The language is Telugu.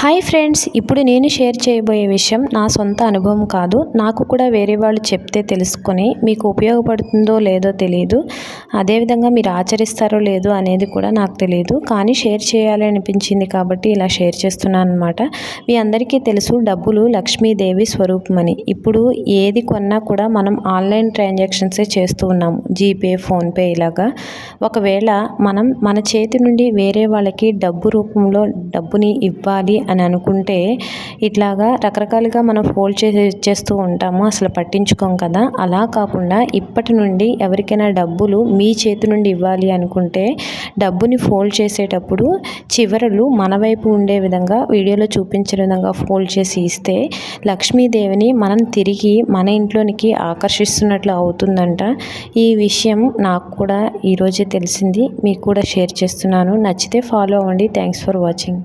హాయ్ ఫ్రెండ్స్ ఇప్పుడు నేను షేర్ చేయబోయే విషయం నా సొంత అనుభవం కాదు. నాకు కూడా వేరే వాళ్ళు చెప్తే తెలుసుకొని మీకు ఉపయోగపడుతుందో లేదో తెలియదు అదేవిధంగా మీరు ఆచరిస్తారో లేదో అనేది కూడా నాకు తెలియదు కానీ షేర్ చేయాలి అనిపించింది కాబట్టి ఇలా షేర్ చేస్తున్నాను అనమాట మీ అందరికీ తెలుసు డబ్బులు లక్ష్మీదేవి స్వరూపమని. ఇప్పుడు ఏది కొన్నా కూడా మనం ఆన్లైన్ ట్రాన్సాక్షన్సే చేస్తూ ఉన్నాము. జీపే ఫోన్పే ఇలాగా. ఒకవేళ మనం మన చేతి నుండి వేరే వాళ్ళకి డబ్బు రూపంలో డబ్బుని ఇవ్వాలి అని అనుకుంటే ఇట్లాగా రకరకాలుగా మనం ఫోల్డ్ చేసి ఇచ్చేస్తూ ఉంటాము. అసలు పట్టించుకోం కదా. అలా కాకుండా ఇప్పటి నుండి ఎవరికైనా డబ్బులు మీ చేతి నుండి ఇవ్వాలి అనుకుంటే డబ్బుని ఫోల్డ్ చేసేటప్పుడు చివరలు మన వైపు ఉండే విధంగా వీడియోలో చూపించిన విధంగా ఫోల్డ్ చేసి ఇస్తే లక్ష్మీదేవిని మనం తిరిగి మన ఇంట్లోనికి ఆకర్షిస్తున్నట్లు అవుతుందంట. ఈ విషయం నాకు కూడా ఈరోజు తెలిసింది మీకు కూడా షేర్ చేస్తున్నాను. నచ్చితే ఫాలో అవ్వండి. Thanks for watching.